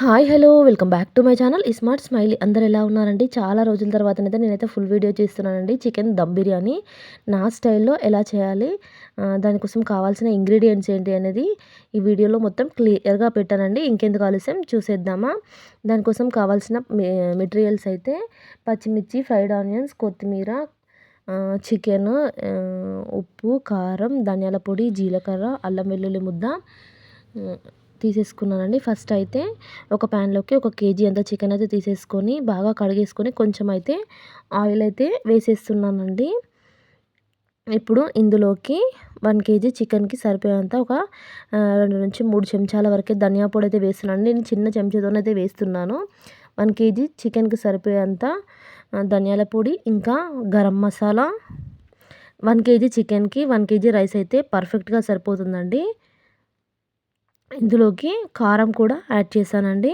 Hi hello welcome back to my channel. Smart Smiley అందరు ఎలా ఉన్నారండి? చాలా రోజుల తర్వాత అయితే నేనైతే ఫుల్ వీడియో చేస్తున్నానండి. చికెన్ దమ్ బిర్యానీ నా స్టైల్లో ఎలా చేయాలి దానికోసం కావాల్సిన ఇంగ్రీడియంట్స్ ఏంటి అనేది ఈ వీడియోలో మొత్తం క్లియర్గా పెట్టానండి. ఇంకెందుకు ఆలస్యం? చూసేద్దామా? దానికోసం కావాల్సిన మెటీరియల్స్ అయితే పచ్చిమిర్చి ఫ్రైడ్ ఆనియన్స్ కొత్తిమీర చికెన్ ఉప్పు కారం ధనియాల పొడి జీలకర్ర అల్లం వెల్లుల్లి ముద్ద తీసేసుకున్నానండి. ఫస్ట్ అయితే ఒక ప్యాన్లోకి ఒక కేజీ అంత చికెన్ అయితే తీసేసుకొని బాగా కడిగేసుకొని కొంచెం అయితే ఆయిల్ అయితే వేసేస్తున్నానండి. ఇప్పుడు ఇందులోకి వన్ కేజీ చికెన్కి సరిపోయేంత ఒక రెండు నుంచి మూడు చెంచాల వరకే ధనియా పొడి అయితే వేస్తున్నాను. నేను చిన్న చెంచాతోనైతే వేస్తున్నాను. వన్ కేజీ చికెన్కి సరిపోయేంత ధనియాల పొడి ఇంకా గరం మసాలా వన్ కేజీ చికెన్కి వన్ కేజీ రైస్ అయితే పర్ఫెక్ట్గా సరిపోతుందండి. ఇందులోకి కారం కూడా యాడ్ చేశానండి.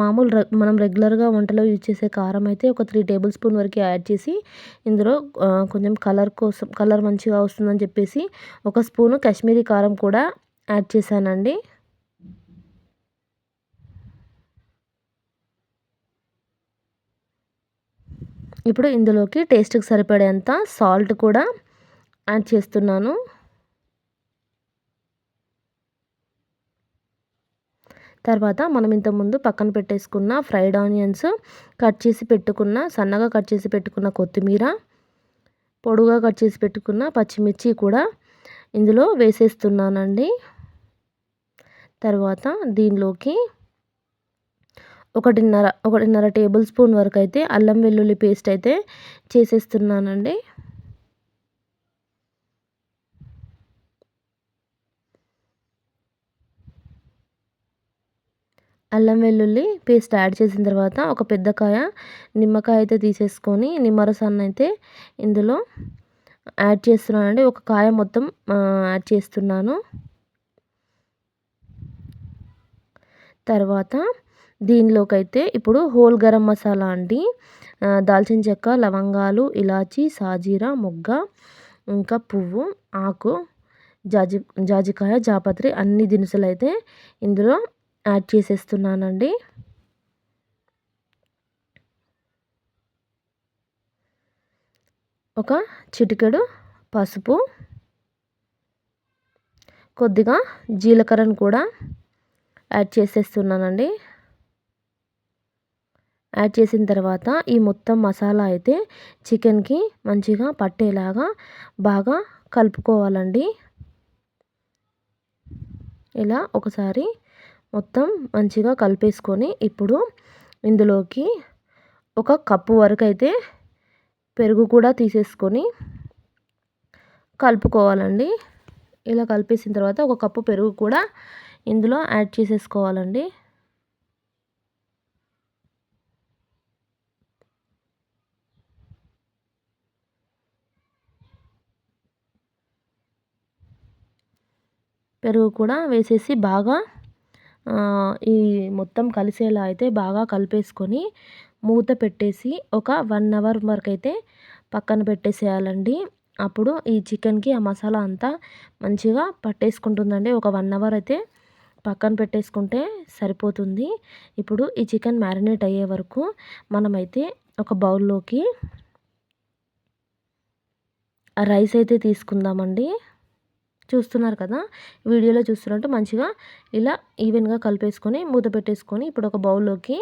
మామూలు మనం రెగ్యులర్గా వంటలో యూజ్ చేసే కారం అయితే ఒక త్రీ టేబుల్ స్పూన్ వరకు యాడ్ చేసి ఇందులో కొంచెం కలర్ కోసం కలర్ మంచిగా వస్తుందని చెప్పేసి ఒక స్పూను కాశ్మీరీ కారం కూడా యాడ్ చేశానండి. ఇప్పుడు ఇందులోకి టేస్ట్కి సరిపడేంత సాల్ట్ కూడా యాడ్ చేస్తున్నాను. తర్వాత మనం ఇంతకుముందు పక్కన పెట్టేసుకున్న ఫ్రైడ్ ఆనియన్స్ కట్ చేసి పెట్టుకున్న సన్నగా కట్ చేసి పెట్టుకున్న కొత్తిమీర పొడుగా కట్ చేసి పెట్టుకున్న పచ్చిమిర్చి కూడా ఇందులో వేసేస్తున్నానండి. తర్వాత దీనిలోకి ఒకటిన్నర ఒకటిన్నర టేబుల్ స్పూన్ వరకు అయితే అల్లం వెల్లుల్లి పేస్ట్ అయితే చేసేస్తున్నానండి. అల్లం వెల్లుల్లి పేస్ట్ యాడ్ చేసిన తర్వాత ఒక పెద్ద కాయ నిమ్మకాయ అయితే తీసేసుకొని నిమ్మరసాన్ని అయితే ఇందులో యాడ్ చేస్తున్నానండి. ఒక కాయ మొత్తం యాడ్ చేస్తున్నాను. తర్వాత దీనిలోకైతే ఇప్పుడు హోల్ గరం మసాలా అండి. దాల్చిన చెక్క లవంగాలు ఇలాచి సాజీరా మొగ్గ ఇంకా పువ్వు ఆకు జాజి జాజికాయ జాపత్రి అన్ని దినుసులు అయితే ఇందులో యాడ్ చేసేస్తున్నానండి. ఒక చిటికెడు పసుపు కొద్దిగా జీలకర్రను కూడా యాడ్ చేసేస్తున్నానండి. యాడ్ చేసిన తర్వాత ఈ మొత్తం మసాలా అయితే చికెన్కి మంచిగా పట్టేలాగా బాగా కలుపుకోవాలండి. ఇలా ఒకసారి మొత్తం మంచిగా కలిపేసుకొని ఇప్పుడు ఇందులోకి ఒక కప్పు వరకు అయితే పెరుగు కూడా తీసేసుకొని కలుపుకోవాలండి. ఇలా కలిపేసిన తర్వాత ఒక కప్పు పెరుగు కూడా ఇందులో యాడ్ చేసేసుకోవాలండి. పెరుగు కూడా వేసేసి బాగా ఈ మొత్తం కలిసేలా అయితే బాగా కలిపేసుకొని మూత పెట్టేసి ఒక వన్ అవర్ వరకు అయితే పక్కన పెట్టేసేయాలండి. అప్పుడు ఈ చికెన్కి ఆ మసాలా అంతా మంచిగా పట్టేసుకుంటుందండి. ఒక వన్ అవర్ అయితే పక్కన పెట్టేసుకుంటే సరిపోతుంది. ఇప్పుడు ఈ చికెన్ మ్యారినేట్ అయ్యే వరకు మనమైతే ఒక బౌల్లోకి రైస్ అయితే తీసుకుందామండి. చూస్తున్నారు కదా వీడియోలో చూస్తున్నట్టు మంచిగా ఇలా ఈవెన్గా కలిపేసుకొని మూత పెట్టేసుకొని ఇప్పుడు ఒక బౌల్లోకి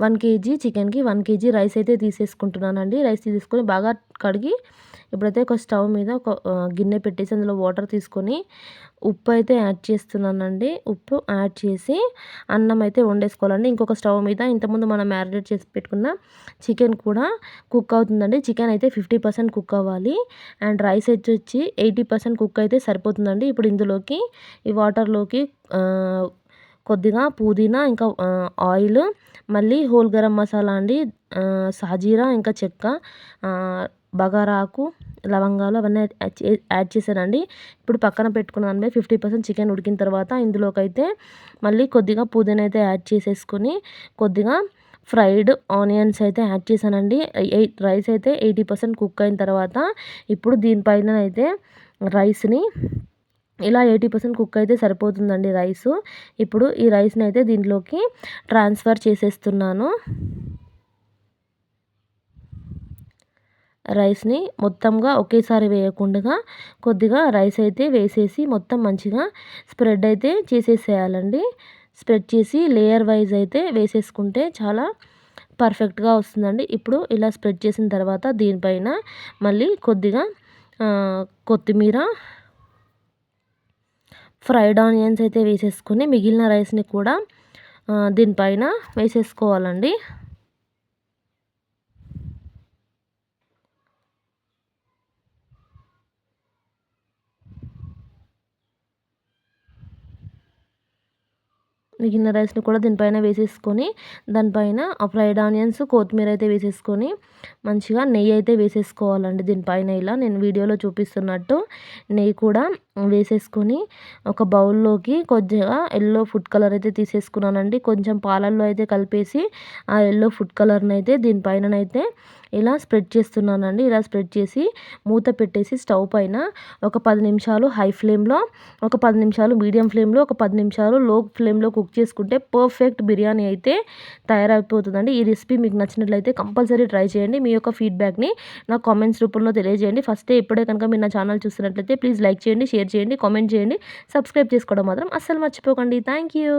వన్ కేజీ చికెన్కి వన్ కేజీ రైస్ అయితే తీసేసుకుంటున్నానండి. రైస్ తీసుకొని బాగా కడిగి ఇప్పుడైతే ఒక స్టవ్ మీద ఒక గిన్నె పెట్టేసి అందులో వాటర్ తీసుకొని ఉప్పు అయితే యాడ్ చేస్తున్నానండి. ఉప్పు యాడ్ చేసి అన్నం అయితే వండేసుకోవాలండి. ఇంకొక స్టవ్ మీద ఇంతకుముందు మనం మ్యారినేట్ చేసి పెట్టుకున్న చికెన్ కూడా కుక్ అవుతుందండి. చికెన్ అయితే ఫిఫ్టీ పర్సెంట్ కుక్ అవ్వాలి. అండ్ రైస్ వచ్చి ఎయిటీ పర్సెంట్ కుక్ అయితే సరిపోతుందండి. ఇప్పుడు ఇందులోకి ఈ వాటర్లోకి కొద్దిగా పుదీనా ఇంకా ఆయిల్ మళ్ళీ హోల్ గరం మసాలా అండి సాజీరా ఇంకా చెక్క బగారాకు లవంగాలు అవన్నీ యాడ్ చేశానండి. ఇప్పుడు పక్కన పెట్టుకున్నాను మీద ఫిఫ్టీ పర్సెంట్ చికెన్ ఉడికిన తర్వాత ఇందులోకి అయితే మళ్ళీ కొద్దిగా పుదీనా అయితే యాడ్ చేసేసుకొని కొద్దిగా ఫ్రైడ్ ఆనియన్స్ అయితే యాడ్ చేశానండి. ఎయిట్ రైస్ అయితే ఎయిటీ పర్సెంట్ కుక్ అయిన తర్వాత ఇప్పుడు దీనిపైన అయితే రైస్ని ఇలా ఎయిటీ పర్సెంట్ కుక్ అయితే సరిపోతుందండి రైసు. ఇప్పుడు ఈ రైస్ని అయితే దీంట్లోకి ట్రాన్స్ఫర్ చేసేస్తున్నాను. రైస్ని మొత్తంగా ఒకేసారి వేయకుండా కొద్దిగా రైస్ అయితే వేసేసి మొత్తం మంచిగా స్ప్రెడ్ అయితే చేసేసేయాలండి. స్ప్రెడ్ చేసి లేయర్ వైజ్ అయితే వేసేసుకుంటే చాలా పర్ఫెక్ట్గా వస్తుందండి. ఇప్పుడు ఇలా స్ప్రెడ్ చేసిన తర్వాత దీనిపైన మళ్ళీ కొద్దిగా కొత్తిమీర ఫ్రైడ్ ఆనియన్స్ అయితే వేసేసుకొని మిగిలిన రైస్ని కూడా దీనిపైన వేసేసుకోవాలండి. మిగిలిన రైస్ని కూడా దీనిపైన వేసేసుకొని దానిపైన ఫ్రైడ్ ఆనియన్స్ కొత్తిమీర అయితే వేసేసుకొని మంచిగా నెయ్యి అయితే వేసేసుకోవాలండి దీనిపైన ఇలా. నేను వీడియోలో చూపిస్తున్నట్టు నెయ్యి కూడా వేసేసుకొని ఒక బౌల్లోకి కొద్దిగా ఎల్లో ఫుడ్ కలర్ అయితే తీసేసుకున్నానండి. కొంచెం పాలల్లో అయితే కలిపేసి ఆ ఎల్లో ఫుడ్ కలర్ని అయితే దీనిపైననైతే ఇలా స్ప్రెడ్ చేస్తున్నానండి. ఇలా స్ప్రెడ్ చేసి మూత పెట్టేసి స్టవ్ పైన ఒక పది నిమిషాలు హై ఫ్లేమ్లో ఒక పది నిమిషాలు మీడియం ఫ్లేమ్లో ఒక పది నిమిషాలు లో ఫ్లేమ్లో కుక్ చేసుకుంటే పర్ఫెక్ట్ బిర్యానీ అయితే తయారైపోతుందండి. ఈ రెసిపీ మీకు నచ్చినట్లయితే కంపల్సరీ ట్రై చేయండి. మీ యొక్క ఫీడ్బ్యాక్ని నా కామెంట్స్ రూపంలో తెలియజేయండి. ఫస్ట్ ఇప్పుడే కనుక మీరు నా ఛానల్ చూస్తున్నట్లయితే ప్లీజ్ లైక్ చేయండి షేర్ చేయండి కామెంట్ చేయండి. సబ్స్క్రైబ్ చేసుకోవడం మాత్రం అస్సలు మర్చిపోకండి. Thank you.